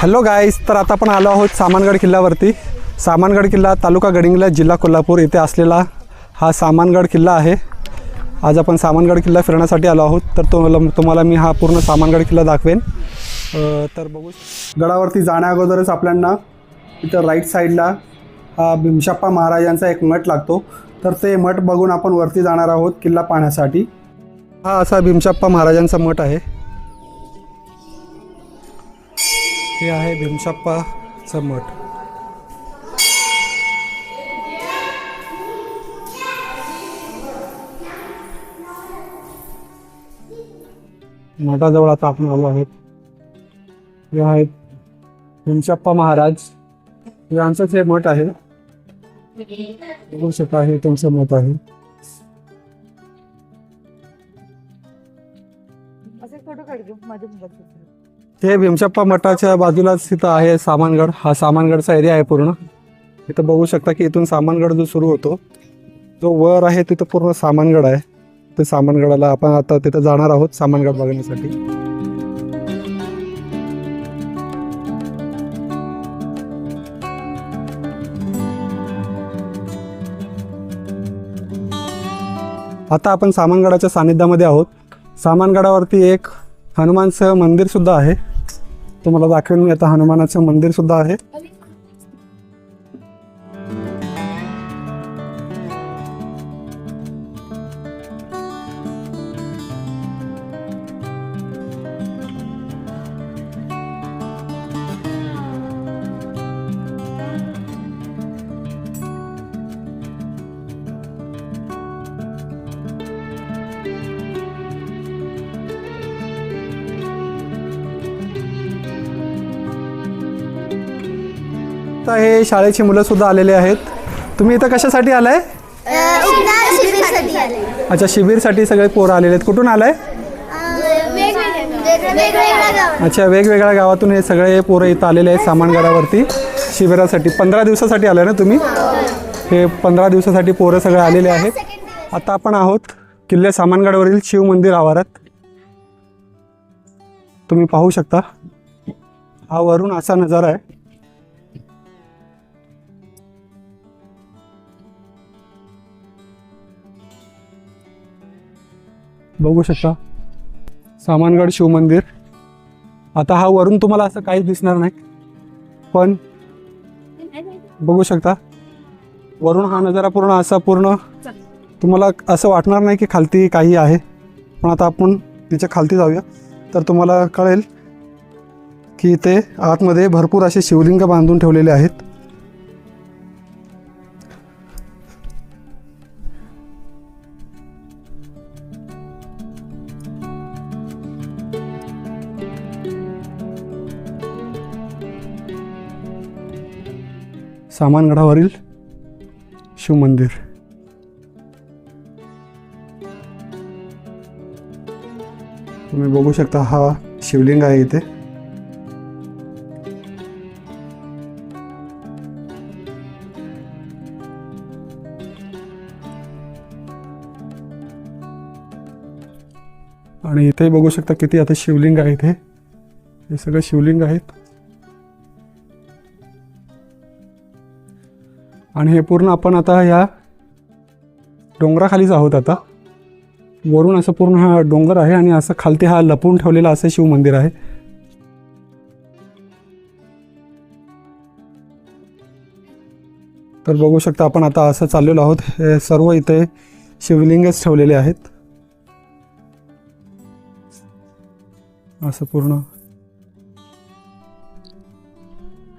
Hello guys तर आता आपण आलो आहोत सामानगड किल्ल्यावरती. सामानगड किल्ला तालुका गडिंगला जिल्हा कोल्हापूर इथे असलेला हा सामानगड किल्ला आहे. आज आपण सामानगड किल्ला फिरण्यासाठी आलो आहोत. तर तुम्हाला तुम्हाला मी हा पूर्ण सामानगड किल्ला दाखवेन. तर बघू गडावरती जाण्या अगोदरच आपल्यांना इथं राईट साईडला हा भीमशाप्पा महाराजांचा एक मठ लागतो. तर ते मठ बघून आपण वरती जाणार आहोत किल्ला पाहण्यासाठी. हा असा भीमशाप्पा महाराजांचा मठ आहे. हे आहे भीमशाप्पाचं मठ. मठाजवळ आता आपण आलो आहोत. हे आहेत भीमशाप्पा महाराज. यांचंच हे मठ आहे. बघू शकता हे त्यांचं मत आहे. असे फोटो काढ घेऊ माझ्या हे भीमशप्पा मठाच्या बाजूलाच तिथं आहे सामानगड. हा सामानगडचा एरिया आहे पूर्ण. इथं बघू शकता की इथून सामानगड जो सुरू होतो जो वर आहे तिथं पूर्ण सामानगड आहे. ते सामानगडाला आपण आता तिथं जाणार आहोत सामानगड बघण्यासाठी. आता आपण सामानगडाच्या सानिध्यामध्ये आहोत. सामानगडावरती एक हनुमानसह मंदिर सुद्धा आहे. तुम्हाला दाखवेन मी आता हनुमानाचं मंदिर सुद्धा आहे. आता हे शाळेची मुलं सुद्धा आलेले आहेत. तुम्ही इथं कशासाठी आलाय? आले अच्छा शिबिरसाठी सगळे पोरं आलेले आहेत. कुठून आलाय? अच्छा वेगवेगळ्या गावातून हे सगळे पोरं इथं आलेले आहेत सामानगडावरती शिबिरासाठी. पंधरा दिवसासाठी आलाय ना तुम्ही? हे. पंधरा दिवसासाठी पोरं सगळे आलेले आहेत. आता आपण आहोत किल्ले सामानगडावरील शिव मंदिर आवारात. तुम्ही पाहू शकता. हा वरून असा नजारा आहे. बघू शकता. सामानगड शिवमंदिर आता हा वरून तुम्हाला असं काहीच दिसणार नाही. पण बघू शकता. वरून हा नजारा पूर्ण असा पूर्ण तुम्हाला असं वाटणार नाही की खालती काही आहे. पण आता आपण तिच्या खालती जाऊया. तर तुम्हाला कळेल की ते आतमध्ये भरपूर असे शिवलिंग बांधून ठेवलेले आहेत. सामानगडावरील शिवमंदिर. तुम्ही बघू शकता हा शिवलिंग आहे इथे. आणि इथे बघू शकता किती आता शिवलिंग आहे इथे. हे सगळं शिवलिंग आहेत. आणि हे पूर्ण आपण आता या डोंगराखालीच आहोत आता. वरून असं पूर्ण हा डोंगर आहे आणि असं खालती हा लपवून ठेवलेला असं शिवमंदिर आहे. तर बघू शकता आपण आता असं चाललेलो आहोत. हे सर्व इथे शिवलिंगच ठेवलेले आहेत. असं पूर्ण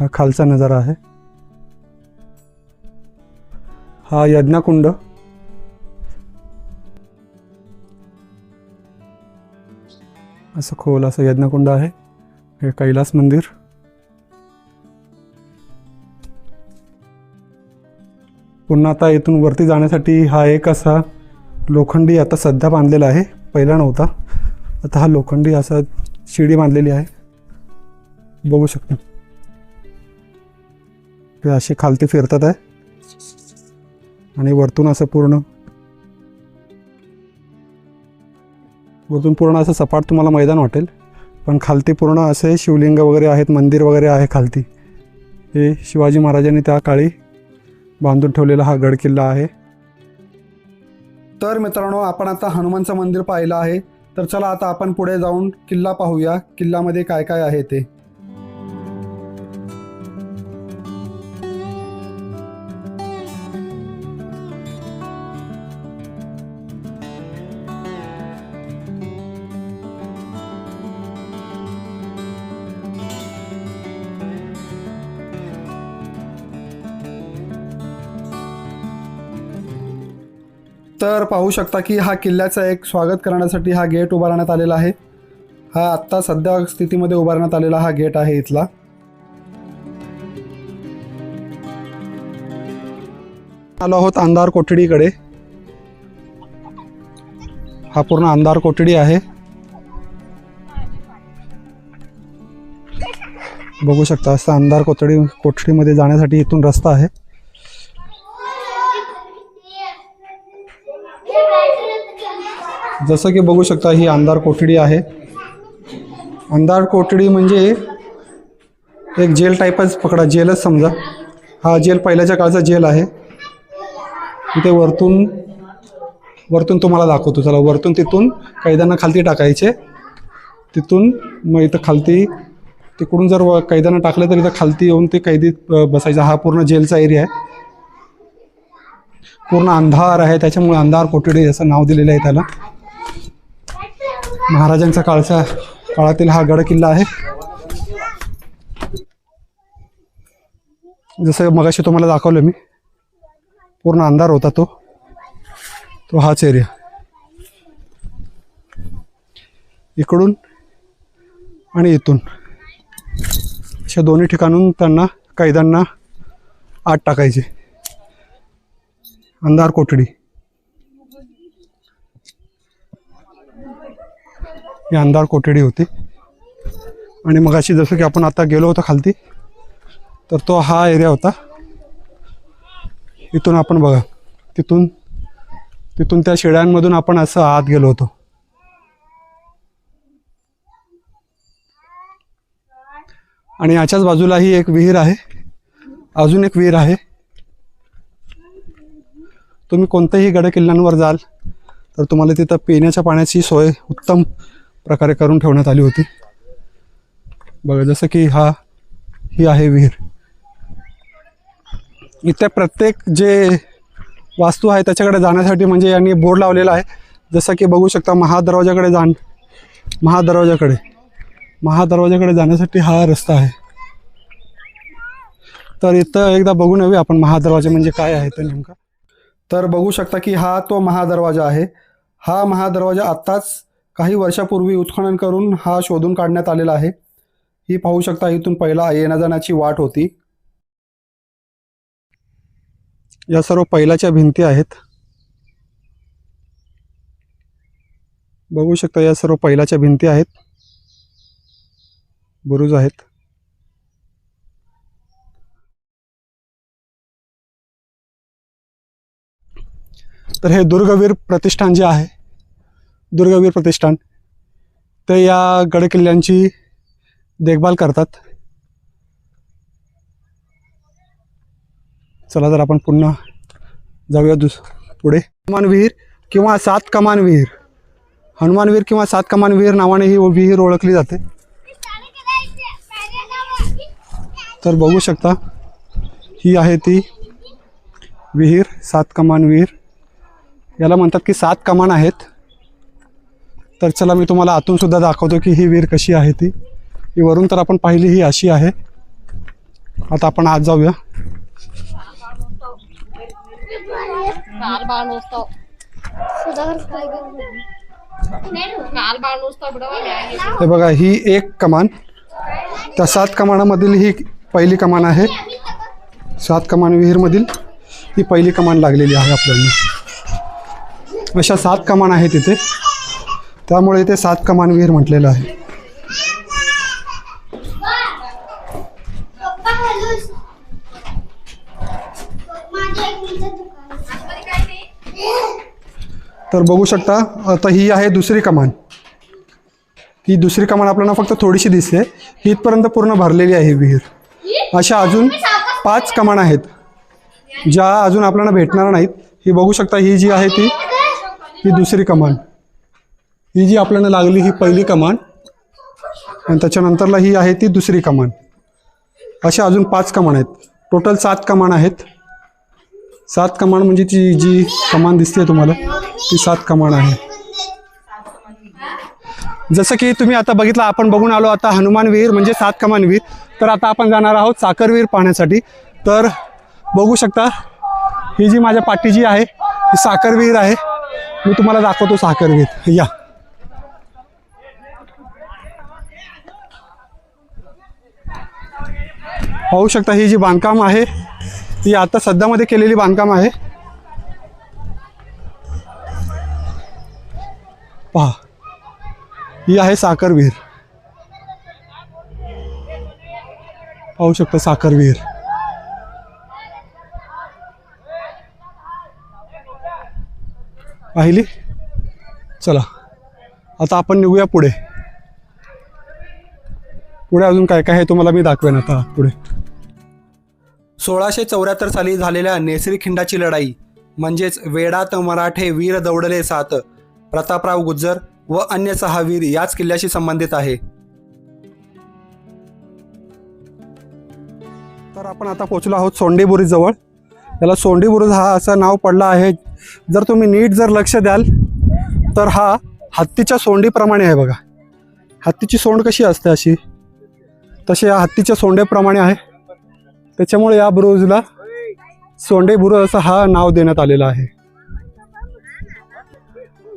हा खालचा नजारा आहे. हा यज्ञकुंड. असं खोल असं यज्ञकुंड आहे. हे कैलास मंदिर. पुन्हा आता इथून वरती जाण्यासाठी हा एक असा लोखंडी आता सध्या बांधलेला आहे. पहिला नव्हता. आता हा लोखंडी असा शिडी बांधलेली आहे. बघू शकतो. हे असे खालती फिरतात आहे. आणि वरतून असं पूर्ण. वरतून पूर्ण असं सपाट तुम्हाला मैदान वाटेल. पण खालती पूर्ण असे शिवलिंग वगैरे आहेत मंदिर वगैरे आहे खालती. हे शिवाजी महाराजांनी त्या काळी बांधून ठेवलेला हा गड किल्ला आहे. तर मित्रांनो आपण आता हनुमानचं मंदिर पाहिलं आहे. तर चला आता आपण पुढे जाऊन किल्ला पाहूया. किल्ल्यामध्ये काय काय आहे ते. तर पाहू शकता की हा किल्ल्याचा एक स्वागत करण्यासाठी हा गेट उभारण्यात आलेला आहे. हा आत्ता सध्या स्थितीमध्ये उभारण्यात आलेला हा गेट आहे इथला. आलो आहोत अंधार कोठडीकडे. हा पूर्ण अंधार कोठडी आहे. बघू शकता असं अंधार कोठडी कोठडीमध्ये जाण्यासाठी इथून रस्ता आहे. जसं की बघू शकता ही अंधार कोठडी आहे. अंधार कोठडी म्हणजे एक जेल टाईपच पकडा जेलच समजा. हा जेल पहिल्याच्या काळचा जेल आहे. इथे वरतून वरतून तुम्हाला दाखवतो. चला वरतून तिथून कैद्यांना खालती टाकायचे. तिथून मग इथं खालती तिकडून जर व- कैद्यांना टाकलं तर इथं खालती येऊन ते कैदी बसायचा. हा पूर्ण जेलचा एरिया आहे. पूर्ण अंधार आहे. त्याच्यामुळे अंधार कोठडी असं नाव दिलेलं आहे त्याला. महाराजांचा काळचा काळातील हा गड किल्ला आहे. जसं मगाशी तुम्हाला दाखवलं मी पूर्ण अंधार होता तो. तो हाच एरिया इकडून आणि इथून. अशा दोन्ही ठिकाणून त्यांना कैद्यांना आत टाकायचे. अंधार कोठडी. ही अंधार कोठडी होती. आणि मगाशी जसं की आपण आता गेलो होतो खालती तर तो हा एरिया होता. इथून आपण बघा तिथून तिथून त्या शेळ्यांमधून आपण असं आत गेलो होतो. आणि याच्याच बाजूला ही एक विहीर आहे. अजून एक विहीर आहे. तुम्ही कोणत्याही गड किल्ल्यांवर जाल तर तुम्हाला तिथं पिण्याच्या पाण्याची सोय उत्तम प्रकारे करून ठेवण्यात आली होती. बघा जसं की हा ही आहे विहीर. इथे प्रत्येक जे वास्तू आहे त्याच्याकडे जाण्यासाठी म्हणजे यांनी बोर्ड लावलेला आहे. जसं की बघू शकता महादरवाजाकडे जाण महादरवाजाकडे महादरवाजाकडे जाण्यासाठी हा रस्ता आहे. तर इथं एकदा बघून येऊया आपण महादरवाजा म्हणजे काय आहे ते नेमका. तर बघू शकता की हा तो महादरवाजा आहे. हा महादरवाजा आत्ताच काही वर्षापूर्वी उत्खनन करून हा शोधून काढण्यात आलेला आहे. ही पाहू शकता इथून पहिला येण्याजाण्याची वाट होती. या सर्व पहिल्याच्या भिंती आहेत. बघू शकता या सर्व पहिल्याच्या भिंती आहेत. बुरुज आहेत. तर हे दुर्गवीर प्रतिष्ठान जे आहे दुर्गवीर प्रतिष्ठान. ते या गडकिल्ल्यांची देखभाल करतात. चला तर आपण पुन्हा जाऊया दुस पुढे. हनुमान विहीर किंवा सात कमान विहीर हनुमान विहीर किंवा सात कमान विहीर नावाने ही विहीर ओळखली जाते. तर बघू शकता ही आहे ती विहीर सात कमान विहीर याला म्हणतात की सात कमान आहेत. तर चला मी तुम्हाला आतून सुद्धा दाखवतो की ही विहीर कशी आहे ती. ही वरून तर आपण पाहिली ही अशी आहे. आता आपण आज जाऊया. हे बघा ही एक कमान. त्या सात कमानामधील ही पहिली कमान आहे. सात कमान विहीरमधील ही पहिली कमान लागलेली आहे आपल्याला. अशा सात कमान आहेत तिथे त्यामुळे इथे सात कमान विहीर म्हटलेलं आहे. तर बघू शकता आता ही आहे दुसरी कमान. ही दुसरी कमान आपल्याला फक्त थोडीशी दिसते. ही इथपर्यंत पूर्ण भरलेली आहे विहीर. अशा अजून पाच कमान आहेत ज्या अजून आपल्याला भेटणार नाहीत. ही बघू शकता ही जी आहे ती ही दुसरी कमान. ही जी आपल्याला लागली ही पहिली कमान आणि त्याच्यानंतरला ही आहे ती दुसरी कमान अशा अजून पाच कमान आहेत. टोटल सात कमान आहेत. सात कमान म्हणजे ती जी कमान दिसते तुम्हाला ती सात कमान आहे. जसं की तुम्ही आता बघितलं आपण बघून आलो आता हनुमान विहीर म्हणजे सात कमान विहीर. तर आता आपण जाणार आहोत साखर विहीर पाहण्यासाठी. तर बघू शकता ही जी माझ्या पाठीची आहे ही साखर विहीर आहे. मी तुम्हाला दाखवतो साखर विहीर. या. पाहू शकता ही जी बांधकाम आहे ही आता सध्यामध्ये केलेली बांधकाम आहे. पहा ही आहे साखर विहीर. पाहू शकता साखर विहीर. पाहिली? चला आता आपण निघूया पुढे. पुढे अजून काय काय आहे तुम्हाला मी दाखवेन आता पुढे. सोळाशे चौऱ्याहत्तर साली झालेल्या नेसरी खिंडाची लढाई म्हणजेच वेडात मराठे वीर दौडले सात प्रतापराव गुज्जर व अन्य सहा वीर याच किल्ल्याशी संबंधित आहे. तर आपण आता पोहोचलो आहोत सोंडे जवळ त्याला सोंडीबुरीज हा असं नाव पडलं आहे. जर तुम्ही नीट जर लक्ष द्याल तर हा हत्तीच्या सोंडीप्रमाणे आहे बघा. हत्तीची सोंड कशी असते अशी? तसे या हत्तीच्या सोंडेप्रमाणे आहे. त्याच्यामुळे या बुरुजला सोंडे बुरुज असं हा नाव देण्यात आलेलं आहे.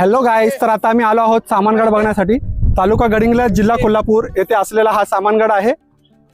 हॅलो गाईस तर आता आम्ही आलो आहोत सामानगड बघण्यासाठी. तालुका गडिंगला जिल्हा कोल्हापूर येथे असलेला हा सामानगड आहे.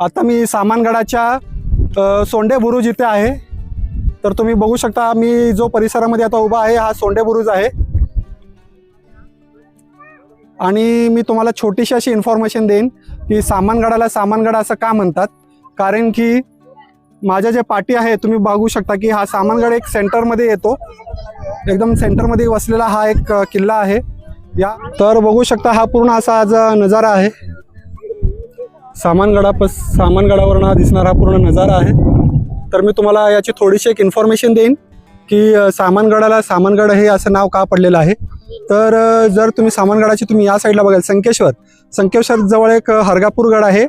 आता मी सामानगडाच्या सोंडे बुरुज इथे आहे. तर तुम्ही बघू शकता मी जो परिसरामध्ये आता उभा आहे हा सोंडे बुरुज आहे. आणि मी तुम्हाला छोटीशी अशी इन्फॉर्मेशन देईन की सामानगडाला सामानगड असं का म्हणतात? कारण की माझ्या जे पाठी आहे तुम्ही बघू शकता की हा सामानगड एक सेंटरमध्ये येतो. एकदम सेंटरमध्ये वसलेला हा एक किल्ला आहे. या तर बघू शकता हा पूर्ण असा आज नजारा आहे. सामानगडापास सामानगडावरून हा दिसणारा हा पूर्ण नजारा आहे. तर मी तुम्हाला याची थोडीशी एक इन्फॉर्मेशन देईन की सामानगडाला सामानगड हे असं नाव का पडलेलं आहे. तर जर तुम्ही सामानगडाची तुम्ही या साईडला बघाल संकेश्वर. संकेश्वर जवळ एक हरगापूरगड हरगापूर गड आहे.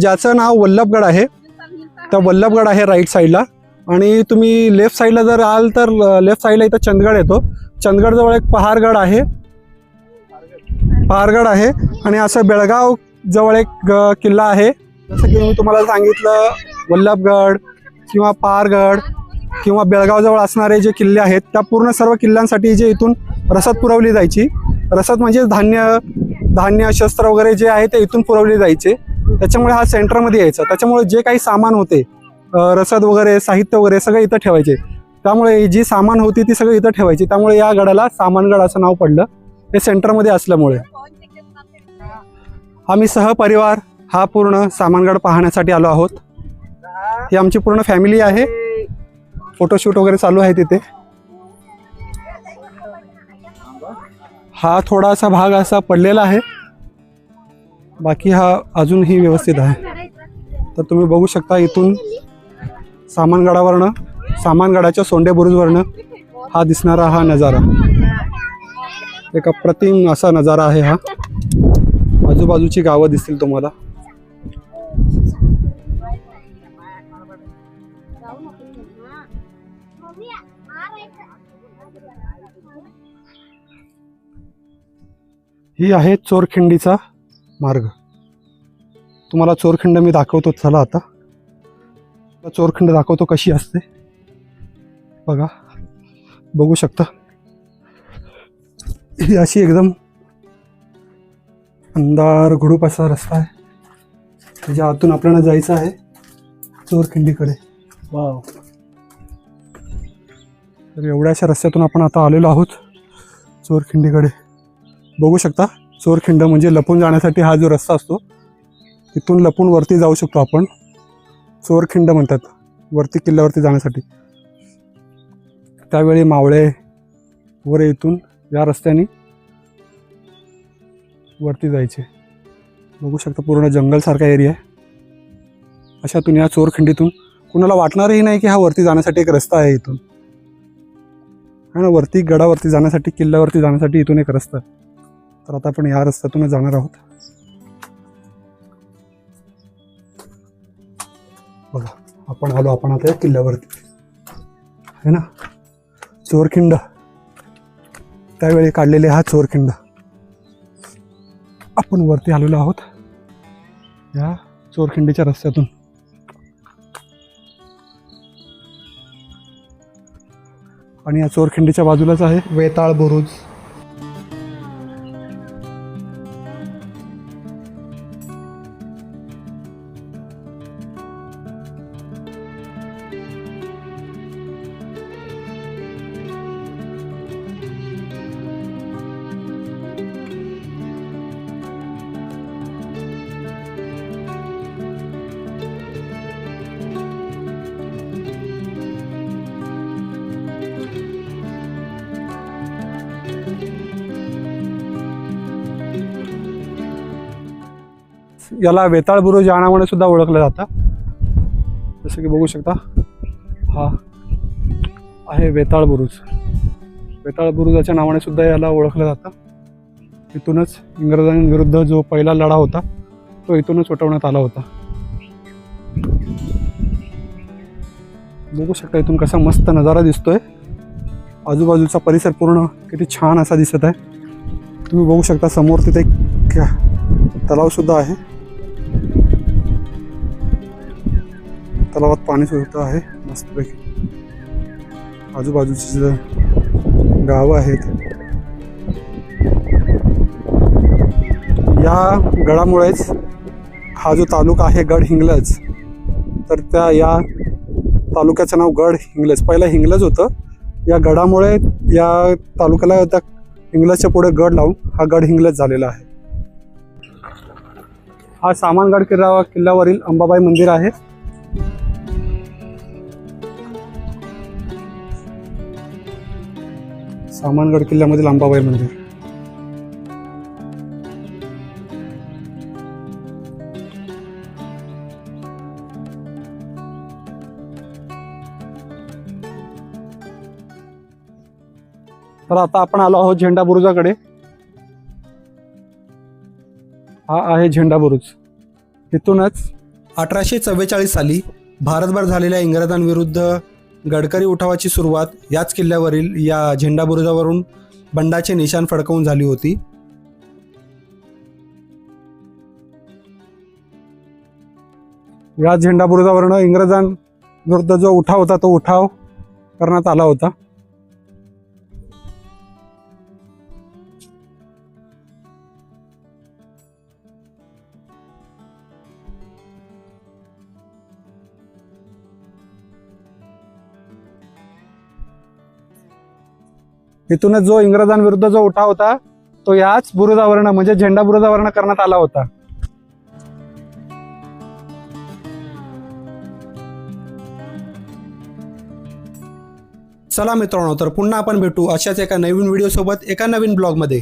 ज्याचं नाव वल्लभगड आहे. त्या वल्लभगड आहे राईट साईडला आणि तुम्ही लेफ्ट साईडला जर आल तर लेफ्ट साईडला इथं चंदगड येतो. चंदगडजवळ एक पहारगड आहे. पहारगड आहे. आणि असं बेळगाव जवळ एक किल्ला आहे. जसं की मी तुम्हाला सांगितलं वल्लभगड किंवा पहारगड किंवा बेळगावजवळ असणारे जे किल्ले आहेत त्या पूर्ण सर्व किल्ल्यांसाठी जे इथून रसद पुरवली जायची. रसद म्हणजे धान्य धान्य शस्त्र वगैरे जे आहे ते इथून पुरवले जायचे. त्याच्यामुळे हा सेंटरमध्ये यायचा. त्याच्यामुळे जे काही सामान होते रसद वगैरे साहित्य वगैरे सगळं इथं ठेवायचे. त्यामुळे जी सामान होती ती सगळं इथं ठेवायची. त्यामुळे या गडाला सामानगड असं नाव पडलं. हे सेंटरमध्ये असल्यामुळे. आम्ही सहपरिवार हा पूर्ण सामानगड पाहण्यासाठी आलो आहोत. ही आमची पूर्ण फॅमिली आहे. फोटोशूट वगैरे चालू आहे तिथे. हा थोडासा भाग असा पडलेला आहे. बाकी हा अजूनही व्यवस्थित आहे. तर तुम्ही बघू शकता इथून सामानगडावरनं सामानगडाच्या सोंडे बुरुजवरनं हा दिसणारा हा नजारा. एक अप्रतिम असा नजारा आहे हा. आजूबाजूची गावं दिसतील तुम्हाला. ही आहे चोरखिंडीचा मार्ग. तुम्हाला चोरखिंड मी दाखवतो चला आता. चोरखिंड दाखवतो कशी असते. बघा. बघू शकता. ही अशी एकदम अंधार घुडूप असा रस्ता आहे. त्याच्या आतून आपल्याला जायचं आहे चोरखिंडीकडे. वाव. तर एवढ्याशा रस्त्यातून आपण आता आलेलो आहोत चोरखिंडीकडे. बघू शकता. चोरखिंड म्हणजे लपून जाण्यासाठी हा जो रस्ता असतो तिथून लपून वरती जाऊ शकतो आपण. चोरखिंड म्हणतात वरती किल्ल्यावरती जाण्यासाठी. त्यावेळी मावळे वगैरे इथून या रस्त्याने वरती जायचे. बघू शकता पूर्ण जंगलसारखा एरिया आहे. अशातून या चोरखिंडीतून कुणाला वाटणारही नाही की हा वरती जाण्यासाठी एक रस्ता आहे इथून. है ना वरती गडावरती जाण्यासाठी किल्ल्यावरती जाण्यासाठी इथून एक रस्ता आहे. तर आता आपण या रस्त्यातूनच जाणार आहोत. बघा आपण आलो आपण आता या किल्ल्यावरती. है ना? चोरखिंड. त्यावेळी काढलेले हा चोरखिंड. आपण वरती आलेलो आहोत. या चोरखिंडीच्या रस्त्यातून. आणि या चोरखिंडीच्या बाजूलाच आहे वेताळ बुरुज. याला वेताळ बुरुज या नावाने सुद्धा ओळखलं जातं. जसं की बघू शकता हा आहे वेताळ बुरुज. वेताळ बुरुजाच्या नावाने सुद्धा याला ओळखलं जातं. इथूनच इंग्रजांविरुद्ध जो पहिला लढा होता तो इथूनच उठवण्यात आला होता. बघू शकता इथून कसा मस्त नजारा दिसतोय. आजूबाजूचा परिसर पूर्ण किती छान असा दिसत आहे. तुम्ही बघू शकता समोर तिथे एक तलाव सुद्धा आहे. तलावात पाणी सुद्धा आहे. मस्तपैकी. आजूबाजूची जे गावं आहेत या गडामुळेच हा जो तालुका आहे गड हिंगलज तर त्या या तालुक्याचं नाव गड हिंगलज. पहिलं हिंगलज होतं. या गडामुळे या तालुक्याला त्या हिंगलजच्या पुढे गड लावून हा गड हिंगलज झालेला आहे. हा सामानगड किल्ला किल्ल्यावरील अंबाबाई मंदिर आहे. सामानगड किल्ल्यामधील अंबाबाई मंदिर. तर आता आपण आलो आहोत झेंडा बुरुजाकडे. हा आहे झेंडा बुरुज. इथूनच अठराशे चव्वेचाळीस साली भारतभर झालेल्या इंग्रजांविरुद्ध गडकरी उठावाची सुरुवात याच किल्ल्यावरील या झेंडाबुरुजावरून बंडाचे निशाण फडकवून झाली होती. या झेंडाबुरुजावरून इंग्रजांविरुद्ध जो उठाव होता तो उठाव करण्यात आला होता. इथूनच जो इंग्रजांविरुद्ध जो उठाव होता तो याच बुरुजावरनं म्हणजे झेंडा बुरुजावरनं करण्यात आला होता. चला मित्रांनो तर पुन्हा आपण भेटू अशाच एका नवीन व्हिडिओ सोबत एका नवीन ब्लॉगमध्ये